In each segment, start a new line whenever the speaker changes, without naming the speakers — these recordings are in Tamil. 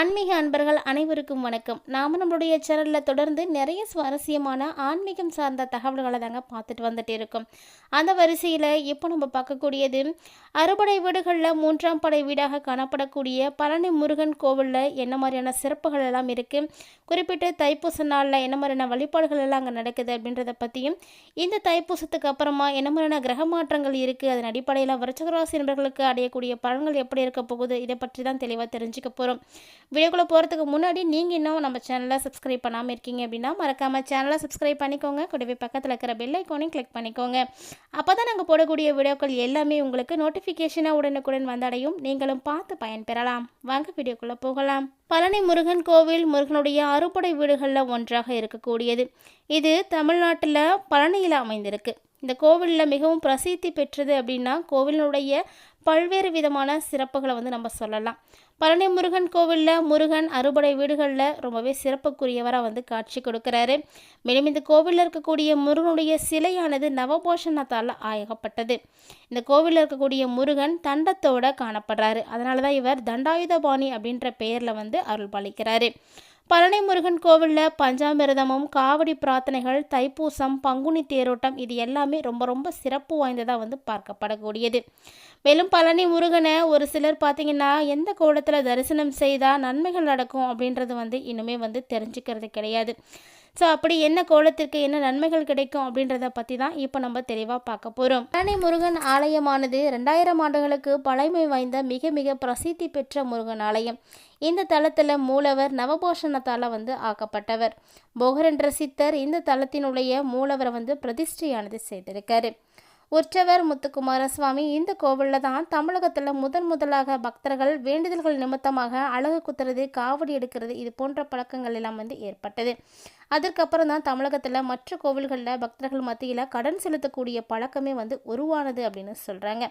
ஆன்மீக அன்பர்கள் அனைவருக்கும் வணக்கம். நாம் நம்மளுடைய சேனலில் தொடர்ந்து நிறைய சுவாரஸ்யமான ஆன்மீகம் சார்ந்த தகவல்களை தாங்க பார்த்துட்டு வந்துட்டு இருக்கோம். அந்த வரிசையில் இப்போ நம்ம பார்க்கக்கூடியது அறுபடை வீடுகளில் மூன்றாம் படை வீடாக காணப்படக்கூடிய பழனி முருகன் கோவிலில் என்ன மாதிரியான சிறப்புகள் எல்லாம் இருக்குது குறிப்பிட்டு தைப்பூச நாளில் என்ன மாதிரியான வழிபாடுகள் எல்லாம் அங்கே நடக்குது அப்படின்றத பற்றியும் இந்த தைப்பூசத்துக்கு அப்புறமா என்ன மாதிரியான கிரக மாற்றங்கள் இருக்குது அதன் அடிப்படையில் விருச்சகராசி நபர்களுக்கு அடையக்கூடிய பலன்கள் எப்படி இருக்க போகுது? இதை பற்றி தான் தெளிவாக தெரிஞ்சுக்க போகிறோம் வீடியோக்குள்ளே போகிறதுக்கு முன்னாடி நீங்கள் இன்னும் நம்ம சேனலை சப்ஸ்கிரைப் பண்ணாமல் இருக்கீங்க அப்படின்னா மறக்காமல் சேனலை சப்ஸ்கிரைப் பண்ணிக்கோங்க. கூடவே பக்கத்தில் இருக்கிற பெல் ஐக்கானையும் கிளிக் பண்ணிக்கோங்க. அப்போ தான் நாங்கள் போடக்கூடிய வீடியோக்கள் எல்லாமே உங்களுக்கு நோட்டிஃபிகேஷனாக உடனுக்குடன் வந்தடையும். நீங்களும் பார்த்து பயன்பெறலாம். வாங்க வீடியோக்குள்ளே போகலாம். பழனி முருகன் கோவில் முருகனுடைய அறுபடை வீடுகளில் ஒன்றாக இருக்கக்கூடியது. இது தமிழ்நாட்டில் பழனியில் அமைந்திருக்கு. இந்த கோவிலில் மிகவும் பிரசித்தி பெற்றது அப்படின்னா கோவிலினுடைய பல்வேறு விதமான சிறப்புகளை வந்து நம்ம சொல்லலாம். பழனி முருகன் கோவிலில் முருகன் அறுபடை வீடுகளில் ரொம்பவே சிறப்புக்குரியவராக வந்து காட்சி கொடுக்குறாரு. மேலும் இந்த கோவிலில் இருக்கக்கூடிய முருகனுடைய சிலையானது நவபோஷணத்தால் ஆயகப்பட்டது. இந்த கோவிலில் இருக்கக்கூடிய முருகன் தண்டத்தோட காணப்படுறாரு. அதனால தான் இவர் தண்டாயுதபாணி அப்படின்ற பெயரில் வந்து அருள் பாலிக்கிறாரு பழனி முருகன் கோவிலில் பஞ்சாமிரதமும் காவடி பிரார்த்தனைகள் தைப்பூசம் பங்குனி தேரோட்டம் இது எல்லாமே ரொம்ப ரொம்ப சிறப்பு வாய்ந்ததாக வந்து பார்க்கப்படக்கூடியது. மேலும் பழனி முருகனை ஒரு சிலர் பார்த்திங்கன்னா எந்த கோலத்தில் தரிசனம் செய்தால் நன்மைகள் நடக்கும் அப்படின்றது வந்து இன்னுமே வந்து தெரிஞ்சுக்கிறது கிடையாது. ஸோ அப்படி என்ன கோலத்திற்கு என்ன நன்மைகள் கிடைக்கும் அப்படின்றத பற்றி தான் இப்போ நம்ம தெளிவாக பார்க்க போகிறோம் பழனி முருகன் ஆலயமானது ரெண்டாயிரம் ஆண்டுகளுக்கு பழமை வாய்ந்த மிக மிக பிரசித்தி பெற்ற முருகன் ஆலயம். இந்த தளத்தில் மூலவர் நவபோஷணத்தால் வந்து ஆக்கப்பட்டவர். போகர் என்ற சித்தர் இந்த தளத்தினுடைய மூலவரை வந்து பிரதிஷ்டையானது செய்திருக்காரு. உற்சவர் முத்துக்குமார சுவாமி இந்த கோவிலில் தான் தமிழகத்தில் முதன் முதலாக பக்தர்கள் வேண்டுதல்கள் நிமித்தமாக அழகு குத்துறது காவடி எடுக்கிறது இது போன்ற பழக்கங்கள் எல்லாம் வந்து ஏற்பட்டது. அதற்கப்புறம் தான் தமிழகத்தில் மற்ற கோவில்களில் பக்தர்கள் மத்தியில் கடன் செலுத்தக்கூடிய பழக்கமே வந்து உருவானது அப்படின்னு சொல்கிறாங்க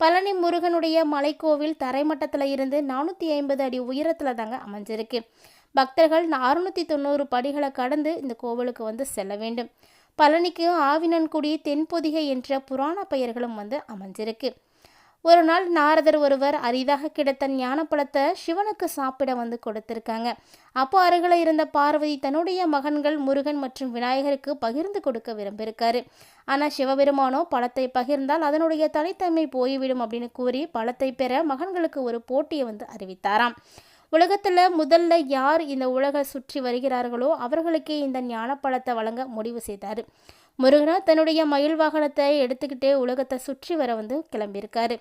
பழனி முருகனுடைய மலைக்கோவில் தரைமட்டத்தில் இருந்து நானூற்றி ஐம்பது அடி உயரத்தில் தாங்க அமைஞ்சிருக்கு. பக்தர்கள் அறுநூற்றி தொண்ணூறு படிகளை கடந்து இந்த கோவிலுக்கு வந்து செல்ல வேண்டும். பழனிக்கு ஆவினன்குடி தென்பொதிகை என்ற புராண பெயர்களும் வந்து அமைஞ்சிருக்கு. ஒரு நாள் நாரதர் ஒருவர் அரிதாக கிடைத்த ஞானப்பழத்தை சிவனுக்கு சாப்பிட வந்து கொடுத்திருக்காங்க. அப்போ அருகில் இருந்த பார்வதி தன்னுடைய மகன்கள் முருகன் மற்றும் விநாயகருக்கு பகிர்ந்து கொடுக்க விரும்பியிருக்காரு. ஆனால் சிவபெருமானோ பழத்தை பகிர்ந்தால் அதனுடைய தனித்தன்மை போய்விடும் அப்படின்னு கூறி பழத்தை பெற மகன்களுக்கு ஒரு போட்டியை வந்து அறிவித்தாராம். உலகத்தில் முதல்ல யார் இந்த உலக சுற்றி வருகிறார்களோ அவர்களுக்கே இந்த ஞானப்பழத்தை வழங்க முடிவு செய்தார். முருகனா தன்னுடைய மயில் வாகனத்தை எடுத்துக்கிட்டே உலகத்தை சுற்றி வர வந்து கிளம்பியிருக்காரு.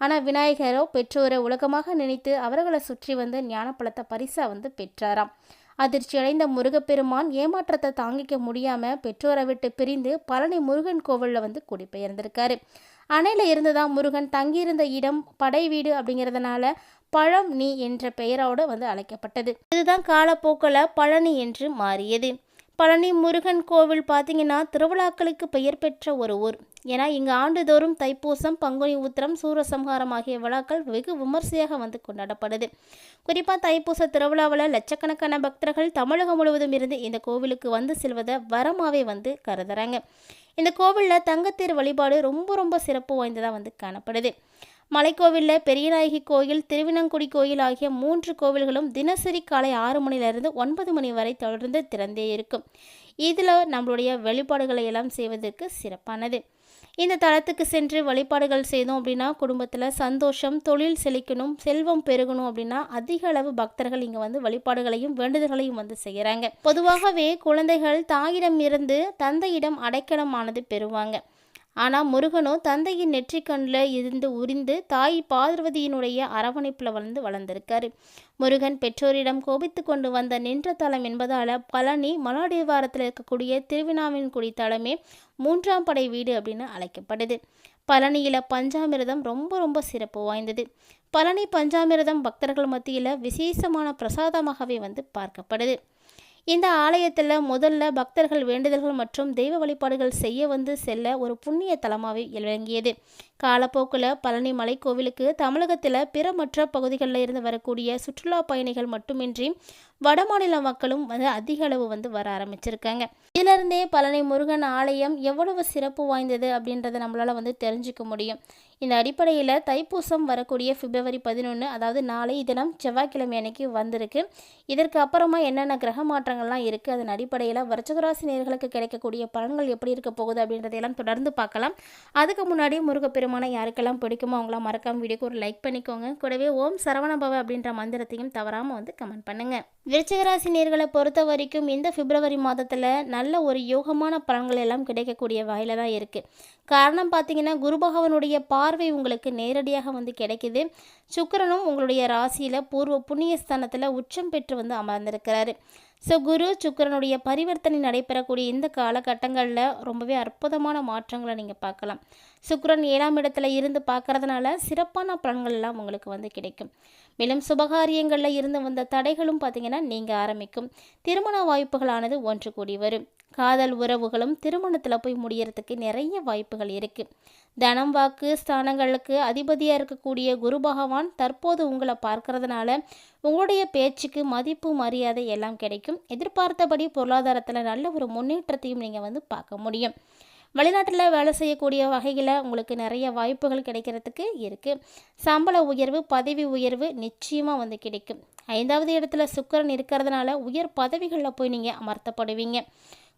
ஆனால் விநாயகரோ பெற்றோரை உலகமாக நினைத்து அவர்களை சுற்றி வந்து ஞானப்பழத்தை பரிசாக வந்து பெற்றாராம். அதிர்ச்சி அடைந்த முருகப்பெருமான் ஏமாற்றத்தை தாங்கிக்க முடியாமல் பெற்றோரை விட்டு பிரிந்து பழனி முருகன் கோவிலில் வந்து குடிபெயர்ந்திருக்காரு. அணையில் இருந்து தான் முருகன் தங்கியிருந்த இடம் படை வீடு அப்படிங்கிறதுனால பழம் நீ என்ற பெயரோடு வந்து அழைக்கப்பட்டது. இதுதான் காலப்போக்கில் பழனி என்று மாறியது. பழனி முருகன் கோவில் பார்த்தீங்கன்னா திருவிழாக்களுக்கு பெயர் பெற்ற ஒரு ஊர். ஏன்னா இங்கு ஆண்டுதோறும் தைப்பூசம் பங்குனி உத்திரம் சூரசம்ஹாரம் ஆகிய விழாக்கள் வெகு விமர்சையாக வந்து கொண்டாடப்படுது. குறிப்பாக தைப்பூச திருவிழாவில் லட்சக்கணக்கான பக்தர்கள் தமிழகம் முழுவதும் இருந்து இந்த கோவிலுக்கு வந்து செல்வதை வரமாவே வந்து கருதுறாங்க. இந்த கோவிலில் தங்கத்தேர் வழிபாடு ரொம்ப ரொம்ப சிறப்பு வாய்ந்ததாக வந்து காணப்படுது. மலைக்கோவிலில் பெரியநாயகி கோயில் திருவினங்குடி கோயில் ஆகிய மூன்று கோவில்களும் தினசரி காலை ஆறு மணிலிருந்து ஒன்பது மணி வரை தொடர்ந்து திறந்தே இருக்கும். இதில் நம்மளுடைய வழிபாடுகளை எல்லாம் செய்வதற்கு சிறப்பானது. இந்த தளத்துக்கு சென்று வழிபாடுகள் செய்தோம் அப்படின்னா குடும்பத்தில் சந்தோஷம் தொழில் செழிக்கணும் செல்வம் பெருகணும் அப்படின்னா அதிக அளவு பக்தர்கள் இங்கே வந்து வழிபாடுகளையும் வேண்டுதல்களையும் வந்து செய்கிறாங்க பொதுவாகவே குழந்தைகள் தாயிடம் இருந்து தந்தையிடம் அடைக்கலமானது பெறுவாங்க. ஆனால் முருகனோ தந்தையின் நெற்றிக்கண்ணில் இருந்து உரிந்து தாய் பார்வதியினுடைய அரவணைப்பில் வளர்ந்து வளர்ந்திருக்காரு. முருகன் பெற்றோரிடம் கோபித்து கொண்டு வந்த நின்ற தலம் என்பதால் பழனி மலாடிவாரத்தில் இருக்கக்கூடிய திருவினாவின்குடி தலமே மூன்றாம் படை வீடு அப்படின்னு அழைக்கப்படுது. பழனியில் பஞ்சாமிரதம் ரொம்ப ரொம்ப சிறப்பு வாய்ந்தது. பழனி பஞ்சாமிரதம் பக்தர்கள் மத்தியில் விசேஷமான பிரசாதமாகவே வந்து பார்க்கப்படுது. இந்த ஆலயத்தில் முதல்ல பக்தர்கள் வேண்டுதல்கள் மற்றும் தெய்வ வழிபாடுகள் செய்ய வந்து செல்ல ஒரு புண்ணிய தலமாகவே விளங்கியது. காலப்போக்கில் பழனி மலைக்கோவிலுக்கு தமிழகத்தில் பிற மற்ற பகுதிகளில் இருந்து வரக்கூடிய சுற்றுலா பயணிகள் மட்டுமின்றி வடமாநில மக்களும் வந்து அதிக அளவு வந்து வர ஆரம்பிச்சிருக்காங்க. இதிலிருந்தே பழனி முருகன் ஆலயம் எவ்வளவு சிறப்பு வாய்ந்தது அப்படின்றத நம்மளால் வந்து தெரிஞ்சுக்க முடியும். இந்த அடிப்படையில் தைப்பூசம் வரக்கூடிய பிப்ரவரி பதினொன்று அதாவது நாளை தினம் செவ்வாய்க்கிழமை அன்னைக்கு வந்திருக்கு. இதற்கு அப்புறமா என்னென்ன கிரக மாற்றங்கள்லாம் இருக்குது அதன் அடிப்படையில் விருச்சகராசி நேர்களுக்கு கிடைக்கக்கூடிய பலன்கள் எப்படி இருக்க போகுது அப்படின்றதையெல்லாம் தொடர்ந்து பார்க்கலாம். அதுக்கு முன்னாடி முருகப்பெருமானை யாருக்கெல்லாம் பிடிக்குமோ அவங்களாம் மறக்காம வீடியோக்கு ஒரு லைக் பண்ணிக்கோங்க. கூடவே ஓம் சரவணபவ அப்படின்ற மந்திரத்தையும் தவறாமல் வந்து கமெண்ட் பண்ணுங்கள் விருச்சகராசி நேர்களை பொறுத்த வரைக்கும் இந்த பிப்ரவரி மாதத்தில் நல்ல ஒரு யோகமான பலன்கள் எல்லாம் கிடைக்கக்கூடிய வகையில் தான் இருக்குது காரணம் பார்த்தீங்கன்னா குரு பகவானுடைய பார்வை உங்களுக்கு நேரடியாக வந்து கிடைக்குது. சுக்கிரனும் உங்களுடைய ராசியில் பூர்வ புண்ணிய ஸ்தானத்தில் உச்சம் பெற்று வந்து அமர்ந்திருக்கிறாரு. ஸோ குரு சுக்கிரனுடைய பரிவர்த்தனை நடைபெறக்கூடிய இந்த காலகட்டங்களில் ரொம்பவே அற்புதமான மாற்றங்களை நீங்கள் பார்க்கலாம். சுக்ரன் ஏழாம் இடத்துல இருந்து பார்க்கறதுனால சிறப்பான பலன்கள் எல்லாம் உங்களுக்கு வந்து கிடைக்கும். மேலும் சுபகாரியங்களில் இருந்து வந்த தடைகளும் பார்த்தீங்கன்னா நீங்கள் ஆரம்பிக்கும். திருமண வாய்ப்புகளானது ஒன்று கூடி வரும். காதல் உறவுகளும் திருமணத்தில் போய் முடியறதுக்கு நிறைய வாய்ப்புகள் இருக்குது தனம் வாக்கு ஸ்தானங்களுக்கு அதிபதியாக இருக்கக்கூடிய குரு பகவான் தற்போது உங்களை பார்க்கறதுனால உங்களுடைய பேச்சுக்கு மதிப்பு மரியாதை எல்லாம் கிடைக்கும். எதிர்பார்த்தபடி பொருளாதாரத்தில் நல்ல ஒரு முன்னேற்றத்தையும் நீங்கள் வந்து பார்க்க முடியும். வெளிநாட்டில் வேலை செய்யக்கூடிய வகையில் உங்களுக்கு நிறைய வாய்ப்புகள் கிடைக்கிறதுக்கு இருக்குது சம்பள உயர்வு பதவி உயர்வு நிச்சயமாக வந்து கிடைக்கும். ஐந்தாவது இடத்துல சுக்கரன் இருக்கிறதுனால உயர் பதவிகளில் போய் நீங்கள் அமர்த்தப்படுவீங்க.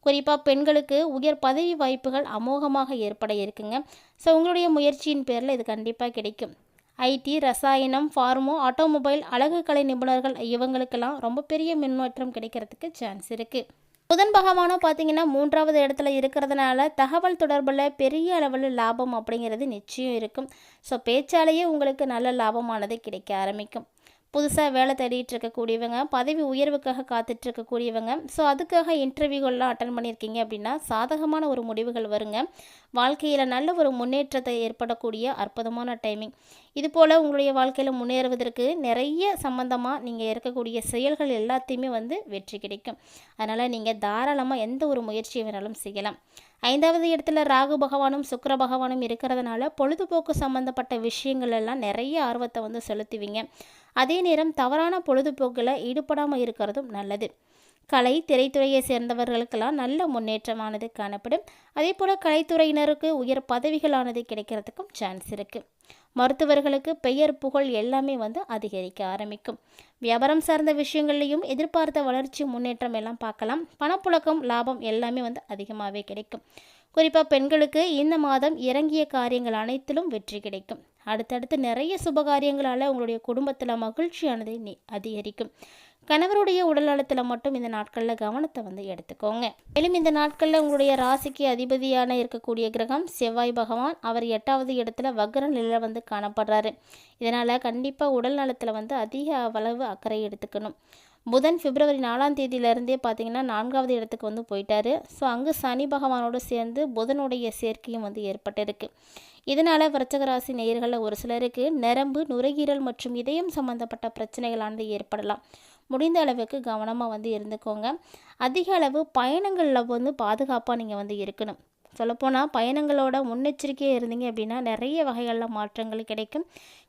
குறிப்பாக பெண்களுக்கு உயர் பதவி வாய்ப்புகள் அமோகமாக ஏற்பட இருக்குங்க. ஸோ உங்களுடைய முயற்சியின் பேரில் இது கண்டிப்பாக கிடைக்கும். ஐடி ரசாயனம் ஃபார்மோ ஆட்டோமொபைல் அழகு கலை நிபுணர்கள் இவங்களுக்கெல்லாம் ரொம்ப பெரிய முன்னேற்றம் கிடைக்கிறதுக்கு சான்ஸ் இருக்குது புதன் பகவானும் பார்த்தீங்கன்னா மூன்றாவது இடத்துல இருக்கிறதுனால தகவல் தொடர்பில் பெரிய அளவில் லாபம் அப்படிங்கிறது நிச்சயம் இருக்கும். ஸோ பேச்சாலேயே உங்களுக்கு நல்ல லாபமானது கிடைக்க ஆரம்பிக்கும். புதுசாக வேலை தேடிட்டு இருக்கக்கூடியவங்க பதவி உயர்வுக்காக காத்துட்டு இருக்கக்கூடியவங்க. ஸோ அதுக்காக இன்டர்வியூகள்லாம் அட்டன் பண்ணியிருக்கீங்க அப்படின்னா சாதகமான ஒரு முடிவுகள் வருங்க. வாழ்க்கையில் நல்ல ஒரு முன்னேற்றத்தை ஏற்படக்கூடிய அற்புதமான டைமிங் இது போல் உங்களுடைய வாழ்க்கையில் முன்னேறுவதற்கு நிறைய சம்மந்தமாக நீங்கள் இருக்கக்கூடிய செயல்கள் எல்லாத்தையுமே வந்து வெற்றி கிடைக்கும். அதனால் நீங்கள் தாராளமாக எந்த ஒரு முயற்சியை வேணாலும் செய்யலாம். ஐந்தாவது இடத்துல ராகு பகவானும் சுக்கர பகவானும் இருக்கிறதுனால பொழுதுபோக்கு சம்மந்தப்பட்ட விஷயங்கள் எல்லாம் நிறைய ஆர்வத்தை வந்து செலுத்துவீங்க. அதே நேரம் தவறான பொழுதுபோக்கில் ஈடுபடாமல் இருக்கிறதும் நல்லது. கலை திரைத்துறையை சேர்ந்தவர்களுக்கெல்லாம் நல்ல முன்னேற்றமானது காணப்படும். அதே போல் கலைத்துறையினருக்கு உயர் பதவிகளானது கிடைக்கிறதுக்கும் சான்ஸ் இருக்குது மருத்துவர்களுக்கு பெயர் புகழ் எல்லாமே வந்து அதிகரிக்க ஆரம்பிக்கும். வியாபாரம் சார்ந்த விஷயங்கள்லையும் எதிர்பார்த்த வளர்ச்சி முன்னேற்றம் எல்லாம் பார்க்கலாம். பணப்புழக்கம் லாபம் எல்லாமே வந்து அதிகமாகவே கிடைக்கும். குறிப்பாக பெண்களுக்கு இந்த மாதம் இறங்கிய காரியங்கள் அனைத்திலும் வெற்றி கிடைக்கும். அடுத்தடுத்து நிறைய சுபகாரியங்களால் உங்களுடைய குடும்பத்தில் மகிழ்ச்சியானது அதிகரிக்கும். கணவருடைய உடல் நலத்தில் மட்டும் இந்த நாட்களில் கவனத்தை வந்து எடுத்துக்கோங்க. மேலும் இந்த நாட்களில் உங்களுடைய ராசிக்கு அதிபதியான இருக்கக்கூடிய கிரகம் செவ்வாய் பகவான். அவர் எட்டாவது இடத்துல வக்ர நிலையில் வந்து காணப்படுறாரு. இதனால் கண்டிப்பாக உடல் நலத்தில் வந்து அதிக அளவு அக்கறை எடுத்துக்கணும். புதன் பிப்ரவரி நாலாம் தேதியிலேருந்தே பார்த்தீங்கன்னா நான்காவது இடத்துக்கு வந்து போயிட்டாரு. ஸோ அங்கே சனி பகவானோடு சேர்ந்து புதனுடைய சேர்க்கையும் வந்து ஏற்பட்டிருக்கு. இதனால் விரச்சகராசி நேயர்களில் ஒரு சிலருக்கு நரம்பு நுரையீரல் மற்றும் இதயம் சம்பந்தப்பட்ட பிரச்சனைகளானது ஏற்படலாம். முடிந்த அளவுக்கு கவனமாக வந்து இருந்துக்கோங்க. அதிக அளவு பயணங்களில் வந்து பாதுகாப்பாக நீங்கள் வந்து இருக்கணும். சொல்லப்போனால் பயணங்களோட முன்னெச்சரிக்கையாக இருந்தீங்க அப்படின்னா நிறைய வகைகளில் மாற்றங்கள் கிடைக்கும்.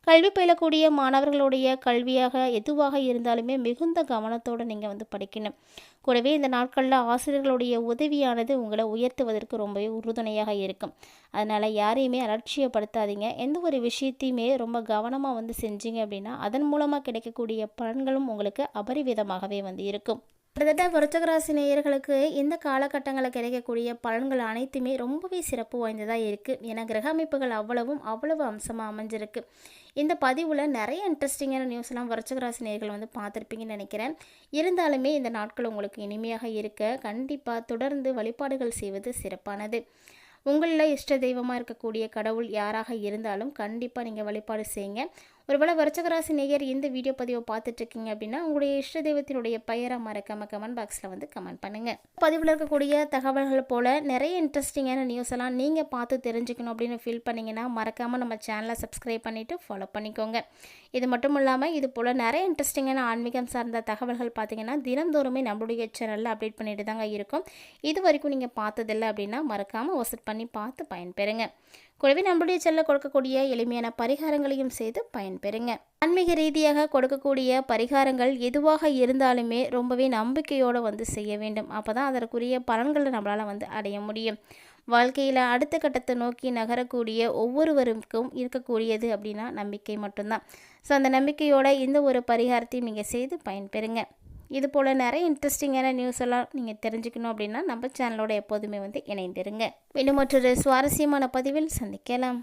கல்வி பயிலக்கூடிய மாணவர்களுடைய கல்வியாக எதுவாக இருந்தாலுமே மிகுந்த கவனத்தோடு நீங்கள் வந்து படிக்கணும். கூடவே இந்த நாட்களில் ஆசிரியர்களுடைய உதவியானது உங்களை உயர்த்துவதற்கு ரொம்பவே உறுதுணையாக இருக்கும். அதனால் யாரையுமே அலட்சியப்படுத்தாதீங்க. எந்த ஒரு விஷயத்தையுமே ரொம்ப கவனமாக வந்து செஞ்சீங்க அப்படின்னா அதன் மூலமாக கிடைக்கக்கூடிய பலன்களும் உங்களுக்கு அபரிவிதமாகவே வந்து இருக்கும். கிட்டத்தட்ட விருச்சகராசி நேயர்களுக்கு இந்த காலகட்டங்களில் கிடைக்கக்கூடிய பலன்கள் அனைத்துமே ரொம்பவே சிறப்பு வாய்ந்ததாக இருக்குது ஏன்னா கிரக அமைப்புகள் அவ்வளவும் அவ்வளவு அம்சமாக அமைஞ்சிருக்கு. இந்த பதிவில் நிறைய இன்ட்ரெஸ்டிங்கான நியூஸ்லாம் விருச்சகராசி நேயர்கள் வந்து பார்த்துருப்பீங்கன்னு நினைக்கிறேன். இருந்தாலுமே இந்த நாட்கள் உங்களுக்கு இனிமையாக இருக்க கண்டிப்பாக தொடர்ந்து வழிபாடுகள் செய்வது சிறப்பானது. உங்களில் இஷ்ட தெய்வமாக இருக்கக்கூடிய கடவுள் யாராக இருந்தாலும் கண்டிப்பாக நீங்கள் வழிபாடு செய்யுங்க. ஒருவேளை வருச்சகராசி நேயர் இந்த வீடியோ பதிவை பார்த்துட்ருக்கீங்க அப்படின்னா உங்களுடைய இஷ்ட தெய்வத்தினுடைய பெயரை மறக்காம கமெண்ட் பாக்ஸில் வந்து கமெண்ட் பண்ணுங்கள் பதிவில் இருக்கக்கூடிய தகவல்கள் போல் நிறைய இன்ட்ரெஸ்டிங்கான நியூஸ் எல்லாம் நீங்கள் பார்த்து தெரிஞ்சுக்கணும் அப்படின்னு ஃபீல் பண்ணிங்கன்னா மறக்காமல் நம்ம சேனலை சப்ஸ்கிரைப் பண்ணிவிட்டு ஃபாலோ பண்ணிக்கோங்க. இது மட்டும் இல்லாமல் இது போல் நிறைய இன்ட்ரெஸ்டிங்கான ஆன்மீகம் சார்ந்த தகவல்கள் பார்த்தீங்கன்னா தினந்தோறுமே நம்மளுடைய சேனலில் அப்டேட் பண்ணிட்டு தாங்க இருக்கும். இது வரைக்கும் நீங்கள் பார்த்ததில்லை அப்படின்னா மறக்காமல் வசட் பண்ணி பார்த்து பயன்பெறுங்க. கூடவே நம்மளுடைய செல்ல கொடுக்கக்கூடிய எளிமையான பரிகாரங்களையும் செய்து பயன்பெறுங்க. ஆன்மீக ரீதியாக கொடுக்கக்கூடிய பரிகாரங்கள் எதுவாக இருந்தாலுமே ரொம்பவே நம்பிக்கையோடு வந்து செய்ய வேண்டும். அப்போ தான் அதற்குரிய பலன்களை நம்மளால் வந்து அடைய முடியும். வாழ்க்கையில் அடுத்த கட்டத்தை நோக்கி நகரக்கூடிய ஒவ்வொருவருக்கும் இருக்கக்கூடியது அப்படின்னா நம்பிக்கை மட்டும்தான். ஸோ அந்த நம்பிக்கையோட இந்த ஒரு பரிகாரத்தையும் நீங்கள் செய்து பயன்பெறுங்க. இது போல் நிறைய இன்ட்ரெஸ்டிங்கான நியூஸ் எல்லாம் நீங்கள் தெரிஞ்சுக்கணும் அப்படின்னா நம்ம சேனலோட எப்போதுமே வந்து இணைந்திருங்க. இன்னும் மற்றொரு சுவாரஸ்யமான பதிவில் சந்திக்கலாம்.